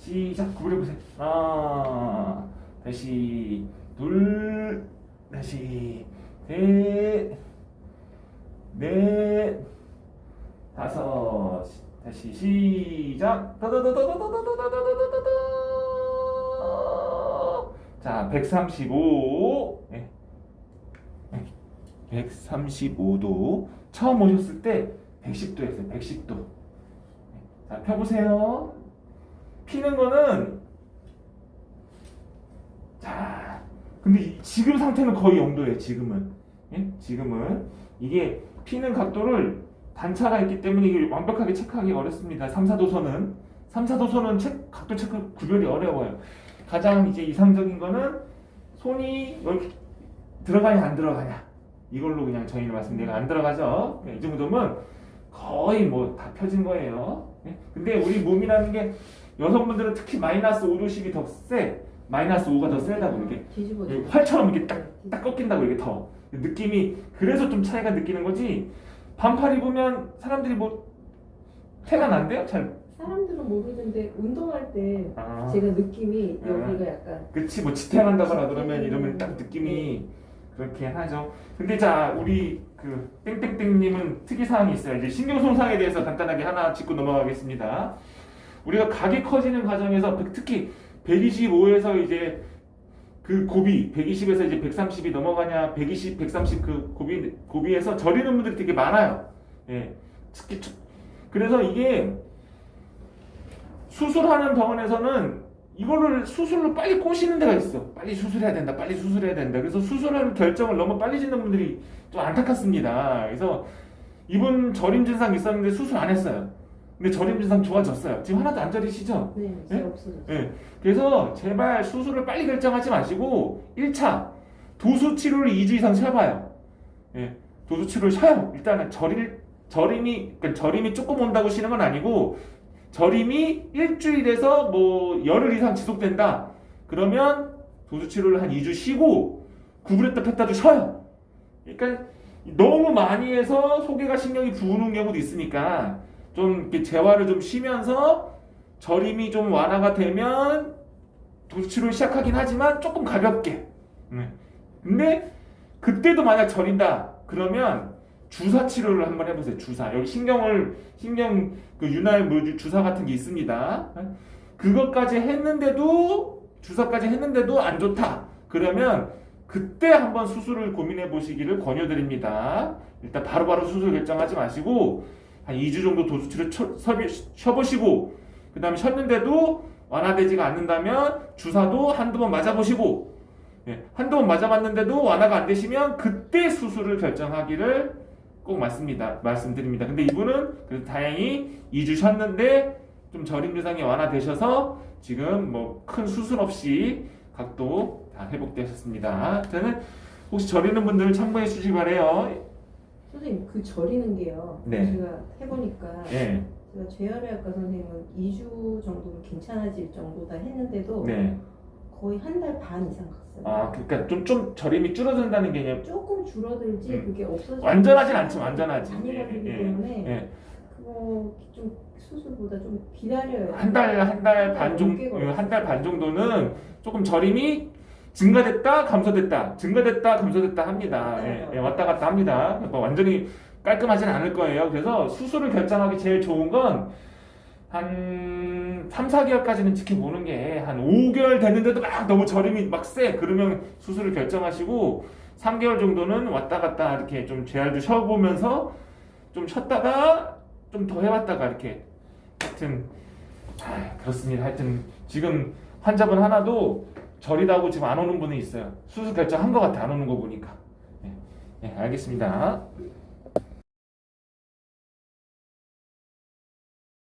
시작 구부려 보세요. 하나 아, 다시 둘 다시 넷넷 다섯 다시 시작 자 135. 135도 처음 오셨을 때 110도 했어요. 110도. 자, 펴보세요. 피는 거는 자, 근데 이- 지금 상태는 거의 0도예요. 지금은. 예? 지금은 이게 피는 각도를 단차가 있기 때문에 이게 완벽하게 체크하기 어렵습니다. 3, 4도선은 3, 4도선은 체, 각도 체크 구별이 어려워요. 가장 이제 이상적인 거는 손이 여기 들어가냐 안 들어가냐 이걸로 그냥 저희는 말씀드리고 안 들어가죠. 이 정도면 거의 뭐 다 펴진 거예요. 예? 근데 우리 몸이라는 게 여성분들은 특히 마이너스 5도씩이 더 세. 마이너스 5가 더 세다고 이게. 예, 활처럼 이렇게 딱, 딱 꺾인다고 이게 더 느낌이 그래서 좀 차이가 느끼는 거지 반팔 입으면 사람들이 뭐 태가 난대요? 잘 사람들은 모르는데 운동할 때 아, 제가 느낌이 아. 여기가 약간 그치 뭐 지탱한다거나 그러면 이러면 딱 느낌이 그렇게 하죠 근데 자 우리 그 땡땡땡님은 특이사항이 있어요 이제 신경손상에 대해서 간단하게 하나 짚고 넘어가겠습니다 우리가 각이 커지는 과정에서 특히 125에서 이제 그 고비 120에서 이제 130이 넘어가냐 120, 130 그 고비 고비에서 저리는 분들이 되게 많아요. 예, 특히 저- 그래서 이게 수술하는 병원에서는 이거를 수술로 빨리 꼬시는 데가 있어. 빨리 수술해야 된다. 빨리 수술해야 된다. 그래서 수술하는 결정을 너무 빨리 짓는 분들이 좀 안타깝습니다. 그래서 이분 저림 증상 있었는데 수술 안 했어요. 근데 저림 증상 좋아졌어요. 지금 하나도 안 저리시죠? 네, 예? 이제 없어졌어요. 예. 그래서 제발 수술을 빨리 결정하지 마시고 1차 도수 치료를 2주 이상 쉬어봐요. 예. 도수 치료를 쉬어요. 일단은 저림 저림이 그러니까 저림이 조금 온다고 쉬는 건 아니고 저림이 일주일에서 뭐 열흘 이상 지속된다. 그러면 도수 치료를 한 2주 쉬고 구부렸다 폈다도 쉬어요. 그러니까 너무 많이 해서 소개가 신경이 부는 경우도 있으니까 좀 재활을 좀 쉬면서 저림이 좀 완화가 되면 도수치료를 시작하긴 하지만 조금 가볍게. 네. 근데 그때도 만약 저린다 그러면 주사 치료를 한번 해보세요. 주사 여기 신경을 신경 그 윤활 뭐 주사 같은 게 있습니다. 그것까지 했는데도 주사까지 했는데도 안 좋다. 그러면 그때 한번 수술을 고민해 보시기를 권유드립니다. 일단 바로바로 수술 결정하지 마시고 한 2주 정도 도수치료 쳐- 쉬어보시고 그 다음에 쉬었는데도 완화되지가 않는다면 주사도 한두 번 맞아보시고 예, 한두 번 맞아봤는데도 완화가 안 되시면 그때 수술을 결정하기를 꼭 말씀니다, 말씀드립니다. 근데 이분은 그래도 다행히 2주 쉬었는데 좀 저림 증상이 완화되셔서 지금 뭐 큰 수술 없이 각도 다 회복되셨습니다. 저는 혹시 저리는 분들 참고해 주시기 바래요. 선생님 그 저리는 게요. 네. 제가 해보니까 예, 제가 재활의학과 선생님은 2주 정도로 괜찮아질 정도다 했는데도 네. 거의 한 달 반 이상 갔어요. 아, 그러니까 좀 좀 저림이 줄어든다는 개념. 조금 줄어들지 음. 그게 없어지고 완전하진 않죠, 완전하지. 많이 예, 가기 예, 때문에 예. 그거 좀 수술보다 좀 기다려요. 한 달 한 달 반 정도 한 달 반 정도는 조금 저림이 증가됐다 감소됐다 증가됐다 감소됐다 합니다. 예, 예, 왔다 갔다 합니다. 그러니까 완전히 깔끔하진 않을 거예요. 그래서 수술을 결정하기 제일 좋은 건 한 3, 4개월까지는 지켜보는 게 한 5개월 됐는데도 막 너무 저림이 막 세. 그러면 수술을 결정하시고 3개월 정도는 왔다 갔다 이렇게 좀 재활도 쉬어보면서 좀 쉬었다가 좀 더 해봤다가 이렇게 하여튼 아, 그렇습니다. 하여튼 지금 환자분 하나도 저리다고 지금 안 오는 분이 있어요. 수술 결정한 것 같아 안 오는 거 보니까. 네, 네, 알겠습니다.